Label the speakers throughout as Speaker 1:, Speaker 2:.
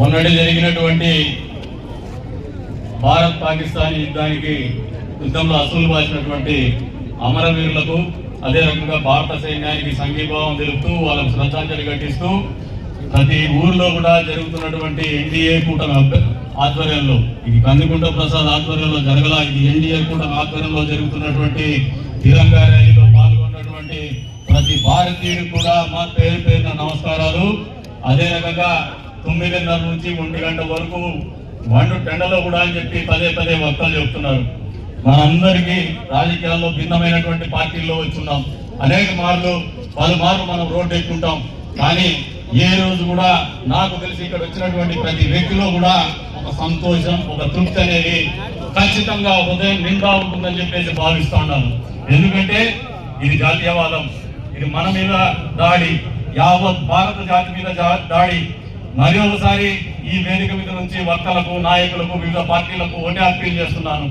Speaker 1: మొన్నటి జరిగినటువంటి భారత్ పాకిస్తాన్ యుద్ధానికి యుద్ధంలో అసలు బాసినటువంటి అమరవీరులకు అదే రకంగా భారత సైన్యానికి సంఘీభావం తెలుపుతూ వాళ్ళకు శ్రద్ధాంజలి ఘటిస్తూ ప్రతి ఊర్లో కూడా జరుగుతున్నటువంటి ఎన్డీఏ కూటమి ఆధ్వర్యంలో ఇది కందికుంట ప్రసాద్ ఆధ్వర్యంలో జరగల ఇది ఎన్డీఏ కూటమి ఆధ్వర్యంలో జరుగుతున్నటువంటి తిరంగా ర్యాలీలో పాల్గొన్నటువంటి ప్రతి భారతీయుడు కూడా మా పేరు పేరున నమస్కారాలు. అదే రకంగా తొమ్మిదిన్నర నుంచి ఒంటి గంట వరకు వండు టెండలో కూడా అని చెప్పి పదే పదే వక్తలు చెప్తున్నారు. మనందరికీ రాజకీయాల్లో భిన్నమైనటువంటి పార్టీల్లో వచ్చున్నాం. అనేక మార్లు పలుమార్లు మనం రోడ్డు ఎక్కుంటాం. కానీ ఏ రోజు కూడా నాకు తెలిసి ఇక్కడ వచ్చినటువంటి ప్రతి వ్యక్తిలో కూడా ఒక సంతోషం ఒక తృప్తి అనేది ఖచ్చితంగా ఉదయం నిండా ఉంటుందని చెప్పేసి భావిస్తా ఉన్నాను. ఎందుకంటే ఇది జాతీయవాదం. ఇది మన మీద దాడి యావత్ భారత జాతి మీద జా- దాడి. మరి ఒకసారి ఈ వేదిక మీద నుంచి వర్తలకు నాయకులకు వివిధ పార్టీలకు ఓటే అప్పీల్ చేస్తున్నాను.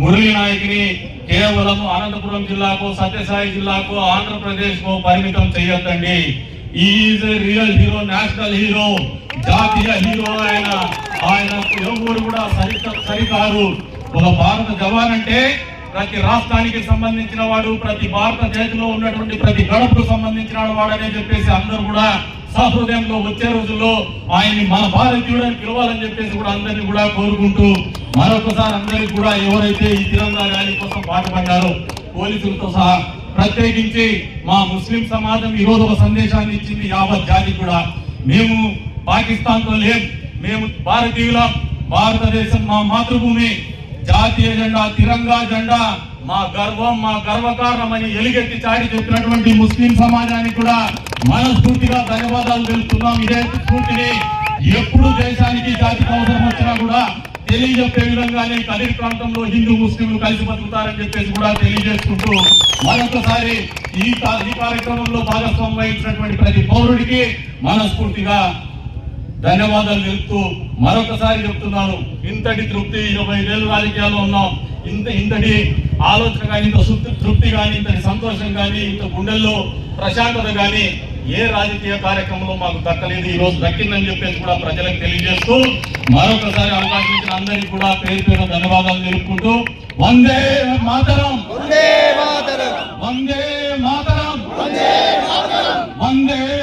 Speaker 1: మురళి నాయకుని కేవలం అనంతపురం జిల్లాకు సత్యసాయి జిల్లాకు ఆంధ్రప్రదేశ్కు పరిమితం చేయొద్దండి. Is real hero national hero జాతీయ హీరో ఆయన. ఆయన ఎవరు కూడా సరిత సరికారు. ఒక భారత జవాన్ అంటే ప్రతి రాష్ట్రానికి సంబంధించిన వాడు ప్రతి భారత చేతిలో ఉన్నటువంటి ప్రతి గడపకు సంబంధించిన వాడనే చెప్పేసి అందరూ కూడా సహృదయంలో వచ్చే రోజుల్లో ఆయన్ని మన భారతీయుడని పిలవాలని చెప్పేసి కూడా అందరినీ కూడా కోరుకుంటూ మరొకసారి అందరికి కూడా ఎవరైతే ఈ తిరంగా ర్యాలీ కోసం పాటుపడ్డారో పోలీసులతో సహా ప్రత్యేకించి మా ముస్లిం సమాజం ఈ రోజు ఒక సందేశాన్ని ఇచ్చింది యావత్ జాతి కూడా. మేము పాకిస్తాన్తో లేం. మేము భారతీయులం. భారతదేశం మా మాతృభూమి. జాతీయ జెండా తిరంగా జెండా. మా గర్వం మా గర్వకారణమని ఎలుగెత్తి చాటి చెప్పినటువంటి ముస్లిం సమాజానికి కూడా మనస్ఫూర్తిగా ధన్యవాదాలు తెలుపుతున్నాం. ఇదే స్ఫూర్తిని ఎప్పుడు దేశానికి జాతికి అవసరం వచ్చినా కూడా తెలియజెప్పే విధంగానే కదిరి ప్రాంతంలో హిందూ ముస్లింలు కలిసి బతుకుతారని చెప్పేసి కూడా తెలియజేసుకుంటూ మరొకసారి ఈ ఈ కార్యక్రమంలో భాగస్వామ్యం వహించినటువంటి ప్రతి పౌరుడికి మనస్ఫూర్తిగా ధన్యవాదాలు తెలుపుతూ మరొకసారి చెప్తున్నాను. ఇంతటి తృప్తి ఇరవై వేలు రాజకీయాల్లో ఉన్నాం. ఇంత ఇంతటి ఆలోచన కానీ ఇంత తృప్తి కానీ ఇంతటి సంతోషం కానీ ఇంత గుండెల్లో ప్రశాంతత కానీ ఏ రాజకీయ కార్యక్రమంలో మాకు దక్కలేదు ఈ రోజు దక్కిందని చెప్పేసి కూడా ప్రజలకు తెలియజేస్తూ మరొకసారి అవకాశం ఇచ్చిన అందరికీ కూడా పేరు పేరు ధన్యవాదాలు తెలుపుకుంటూ వందే మాతరం.
Speaker 2: వందే మాతరం.
Speaker 1: వందే మాతరం.
Speaker 2: వందే మాతరం.
Speaker 1: వందే